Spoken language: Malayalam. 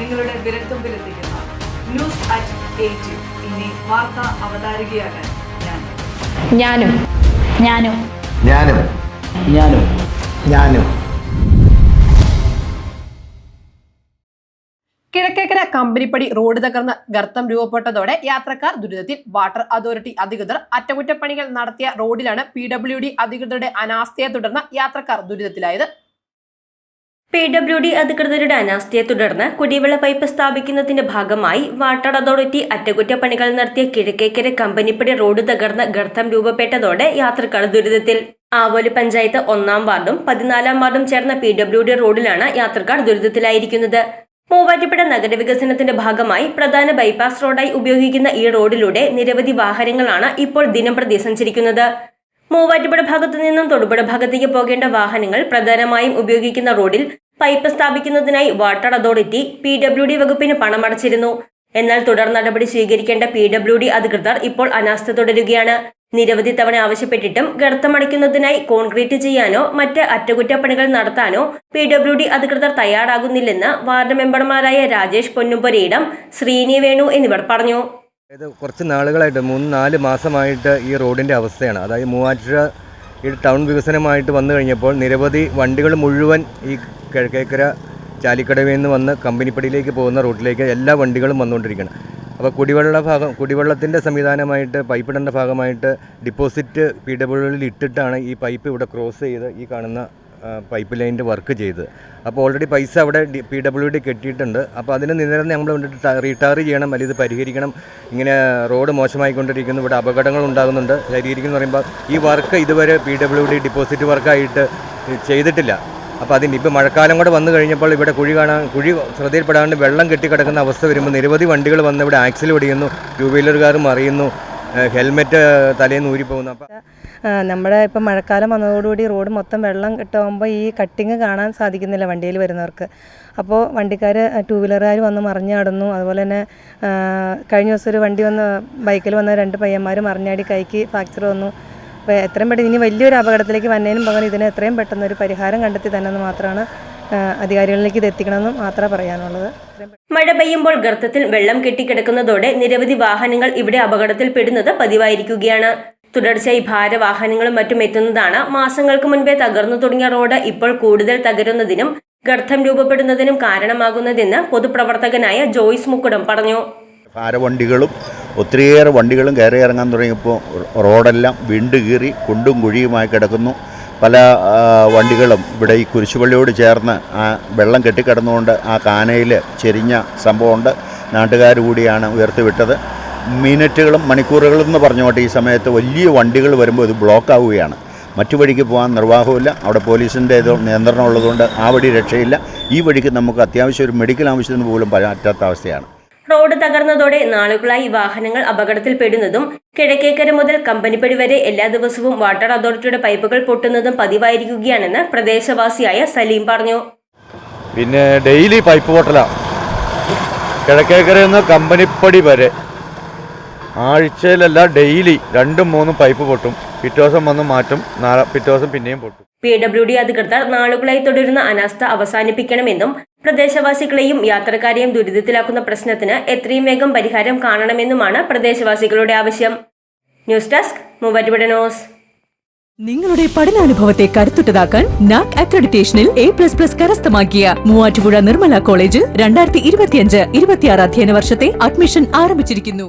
നിങ്ങളുടെ വിരൽത്തുമ്പിലെത്തിക്കുന്ന. ന്യൂസ് അറ്റ് എയ്റ്റ് ഇനി വാർത്താ അവതാരികയാകാൻ ഞാൻ. ഞാനും. ഞാനും. ഞാനും. ഞാനും. ഞാനും. കിഴക്കേക്കര കമ്പനിപ്പടി റോഡ് തകർന്ന് ഗർത്തം രൂപപ്പെട്ടതോടെ യാത്രക്കാർ ദുരിതത്തിൽ വാട്ടർ അതോറിറ്റി അധികൃതർ അറ്റകുറ്റപ്പണികൾ നടത്തിയ റോഡിലാണ് പി ഡബ്ല്യു ഡി അധികൃതരുടെ അനാസ്ഥയെ തുടർന്ന് യാത്രക്കാർ ദുരിതത്തിലായത്. പി ഡബ്ല്യു ഡി അധികൃതരുടെ അനാസ്ഥയെ തുടർന്ന് കുടിവെള്ള പൈപ്പ് സ്ഥാപിക്കുന്നതിന്റെ ഭാഗമായി വാട്ടർ അതോറിറ്റി അറ്റകുറ്റപ്പണികൾ നടത്തിയ കിഴക്കേക്കര കമ്പനിപ്പടി റോഡ് തകർന്ന് ഗർത്തം രൂപപ്പെട്ടതോടെ യാത്രക്കാർ ദുരിതത്തിൽ. ആവോലി പഞ്ചായത്ത് ഒന്നാം വാർഡും പതിനാലാം വാർഡും ചേർന്ന പി ഡബ്ല്യു ഡി റോഡിലാണ് യാത്രക്കാർ ദുരിതത്തിലായിരിക്കുന്നത്. മൂവാറ്റുപുഴ നഗരവികസനത്തിന്റെ ഭാഗമായി പ്രധാന ബൈപ്പാസ് റോഡായി ഉപയോഗിക്കുന്ന ഈ റോഡിലൂടെ നിരവധി വാഹനങ്ങളാണ് ഇപ്പോൾ ദിനംപ്രതി സഞ്ചരിക്കുന്നത്. മൂവാറ്റുപുഴ ഭാഗത്തു നിന്നും തൊടുപുഴ ഭാഗത്തേക്ക് പോകേണ്ട വാഹനങ്ങൾ പ്രധാനമായും ഉപയോഗിക്കുന്ന റോഡിൽ pipe സ്ഥാപിക്കുന്നതിനായി water authority P W D വകുപ്പിന് പണമടച്ചിരുന്നു. എന്നാൽ തുടർ നടപടി സ്വീകരിക്കേണ്ട പി ഡബ്ല്യു ഡി അധികൃതർ ഇപ്പോൾ അനാസ്ഥ തുടരുകയാണ്. നിരവധി തവണ ആവശ്യപ്പെട്ടിട്ടും ഗർത്തമടയ്ക്കുന്നതിനായി കോൺക്രീറ്റ് ചെയ്യാനോ മറ്റ് അറ്റകുറ്റപ്പണികൾ നടത്താനോ പി ഡബ്ല്യു ഡി അധികൃതർ തയ്യാറാകുന്നില്ലെന്ന് വാർഡ് മെമ്പർമാരായ രാജേഷ് പൊന്നുംപൊരയിടം ശ്രീനി വേണു എന്നിവർ പറഞ്ഞു. ഇത് കുറച്ച് നാളുകളായിട്ട് മൂന്ന് നാല് മാസമായിട്ട് ഈ റോഡിന്റെ അവസ്ഥയാണ്. അതായത് മൂവാറ്റുപുഴ ഈ ടൗൺ വികസനമായിട്ട് വന്നു കഴിഞ്ഞപ്പോൾ നിരവധി വണ്ടികൾ മുഴുവൻ ഈ കിഴക്കേക്കര ചാലിക്കടവിൽ നിന്ന് വന്ന് കമ്പനിപ്പടിയിലേക്ക് പോകുന്ന റൂട്ടിലേക്ക് എല്ലാ വണ്ടികളും വന്നുകൊണ്ടിരിക്കുകയാണ്. അപ്പോൾ കുടിവെള്ള ഭാഗം കുടിവെള്ളത്തിന്റെ സംവിധാനമായിട്ട് പൈപ്പിടേണ്ട ഭാഗമായിട്ട് ഡിപ്പോസിറ്റ് പി ഡബ്ല്യുവിൽ ഇട്ടിട്ടാണ് ഈ പൈപ്പ് ഇവിടെ ക്രോസ് ചെയ്ത് ഈ കാണുന്ന പൈപ്പ് ലൈനിന്റെ വർക്ക് ചെയ്ത്. അപ്പോൾ ഓൾറെഡി പൈസ അവിടെ പി ഡബ്ല്യു ഡി കെട്ടിയിട്ടുണ്ട്. അപ്പോൾ അതിന് നിരന്തരം നമ്മൾ റീടാർ ചെയ്യണം അല്ലെങ്കിൽ ഇത് പരിഹരിക്കണം. ഇങ്ങനെ റോഡ് മോശമായിക്കൊണ്ടിരിക്കുന്നു. ഇവിടെ അപകടങ്ങൾ ഉണ്ടാകുന്നുണ്ട്. പരിഹരിക്കുന്നു പറയുമ്പോൾ ഈ വർക്ക് ഇതുവരെ പി ഡബ്ല്യു ഡി ഡിപ്പോസിറ്റ് വർക്കായിട്ട് ചെയ്തിട്ടില്ല. അപ്പോൾ അതിന് ഇപ്പോൾ മഴക്കാലം കൂടെ വന്നു കഴിഞ്ഞപ്പോൾ ഇവിടെ കുഴി കാണാൻ കുഴി ശ്രദ്ധയിൽപ്പെടാണ്ട് വെള്ളം കെട്ടിക്കിടക്കുന്ന അവസ്ഥ വരുമ്പോൾ നിരവധി വണ്ടികൾ വന്ന് ഇവിടെ ആക്സിൽ പിടിക്കുന്നു ടൂ വീലറുകാർ മറിയുന്നു ഹെൽമെറ്റ് തലേന്ന് ഊരിപ്പോകുന്നു അപ്പോൾ ആ, നമ്മുടെ ഇപ്പം മഴക്കാലം വന്നതോടുകൂടി റോഡ് മൊത്തം വെള്ളം കിട്ടുമ്പോൾ ഈ കട്ടിങ് കാണാൻ സാധിക്കുന്നില്ല വണ്ടിയിൽ വരുന്നവർക്ക്. അപ്പോൾ വണ്ടിക്കാർ ടൂ വീലറുകാർ വന്ന് മറിഞ്ഞ് നടന്നു. അതുപോലെ തന്നെ കഴിഞ്ഞ ദിവസം ഒരു വണ്ടി വന്ന് ബൈക്കിൽ വന്ന രണ്ട് പയ്യന്മാർ മറിഞ്ഞാടി കൈക്ക് ഫ്രാക്ചർ വന്നു. അപ്പോൾ എത്രയും പെട്ടെന്ന് ഇനി വലിയൊരു അപകടത്തിലേക്ക് വന്നതിനും പകരം ഇതിന് എത്രയും പെട്ടെന്ന് ഒരു പരിഹാരം കണ്ടെത്തി തന്നെ മാത്രമാണ് അധികാരികളിലേക്ക് ഇത് എത്തിക്കണമെന്നും മാത്രമേ പറയാനുള്ളത്. മഴ പെയ്യുമ്പോൾ ഗർത്തത്തിൽ വെള്ളം കെട്ടിക്കിടക്കുന്നതോടെ നിരവധി വാഹനങ്ങൾ ഇവിടെ അപകടത്തിൽപ്പെടുന്നത് പതിവായിരിക്കുകയാണ്. തുടർച്ചയായി ഭാരവാഹനങ്ങളും മറ്റും എത്തുന്നതാണ് മാസങ്ങൾക്ക് മുൻപേ തകർന്നു തുടങ്ങിയ റോഡ് ഇപ്പോൾ കൂടുതൽ തകരുന്നതിനും ഗർത്തം രൂപപ്പെടുന്നതിനും കാരണമാകുന്നതെന്ന് പൊതുപ്രവർത്തകനായ ജോയ്സ് മുക്കുടം പറഞ്ഞു. ഭാരവണ്ടികളും ഒത്തിരിയേറെ വണ്ടികളും കയറി ഇറങ്ങാൻ തുടങ്ങിയപ്പോൾ റോഡെല്ലാം വിണ്ടുകീറി കുണ്ടും കുഴിയുമായി കിടക്കുന്നു. പല വണ്ടികളും ഇവിടെ ഈ കുരിശുപള്ളിയോട് ചേർന്ന് ആ വെള്ളം കെട്ടിക്കിടന്നുകൊണ്ട് ആ കാനയിൽ ചെരിഞ്ഞ സംഭവമുണ്ട്. നാട്ടുകാർ കൂടിയാണ് ഉയർത്തിവിട്ടത്. മിനിറ്റുകളും മണിക്കൂറുകളും എന്ന് പറഞ്ഞുകൊണ്ട് ഈ സമയത്ത് വലിയ വണ്ടികൾ വരുമ്പോൾ ഇത് ബ്ലോക്ക് ആവുകയാണ് മറ്റു വഴിക്ക് പോകാൻ നിർവാഹമില്ല അവിടെ പോലീസിന്റെ ഇത് നിയന്ത്രണം ഉള്ളതുകൊണ്ട് ആ വഴി രക്ഷയില്ല. ഈ വഴിക്ക് നമുക്ക് അത്യാവശ്യം ഒരു മെഡിക്കൽ ആവശ്യത്തിന് പോലും പറ്റാത്ത അവസ്ഥയാണ്. റോഡ് തകർന്നതോടെ നാളുകളായി വാഹനങ്ങൾ അപകടത്തിൽപ്പെടുന്നതും കിഴക്കേക്കര മുതൽ കമ്പനിപ്പടി വരെ എല്ലാ ദിവസവും വാട്ടർ അതോറിറ്റിയുടെ പൈപ്പുകൾ പൊട്ടുന്നതും പതിവായിരിക്കുകയാണെന്ന് പ്രദേശവാസിയായ സലീം പറഞ്ഞു. പിന്നെ ഡെയിലി പൈപ്പ് പൊട്ടലാണ് കിഴക്കേക്കരയിൽ നിന്ന് കമ്പനിപ്പടി വരെ. ആഴ്ചയിലല്ല ഡെയിലി രണ്ടും മൂന്നും പൈപ്പ് പൊട്ടും. പിറ്റേ ദിവസം വന്ന് മാറ്റും പിറ്റേ ദിവസം പിന്നെയും പൊട്ടും. പി ഡബ്ല്യു ഡി അധികൃതർ നാളുകളായി തുടരുന്ന അനാസ്ഥ അവസാനിപ്പിക്കണമെന്നും പ്രദേശവാസികളെയും യാത്രക്കാരെയും ദുരിതത്തിലാക്കുന്ന പ്രശ്നത്തിന് എത്രയും വേഗം പരിഹാരം കാണണമെന്നുമാണ് പ്രദേശവാസികളുടെ ആവശ്യം. ന്യൂസ് ഡെസ്ക് മൂവാറ്റുപുഴ നിങ്ങളുടെ പഠനാനുഭവത്തെ കരുത്തുറ്റതാക്കാൻ നാക് അക്രഡിറ്റേഷനിൽ എ പ്ലസ് പ്ലസ് കരസ്ഥമാക്കിയ മൂവാറ്റുപുഴ നിർമ്മല കോളേജിൽ രണ്ടായിരത്തി ഇരുപത്തിയഞ്ച് ഇരുപത്തിയാറ് അധ്യയന വർഷത്തെ അഡ്മിഷൻ ആരംഭിച്ചിരിക്കുന്നു.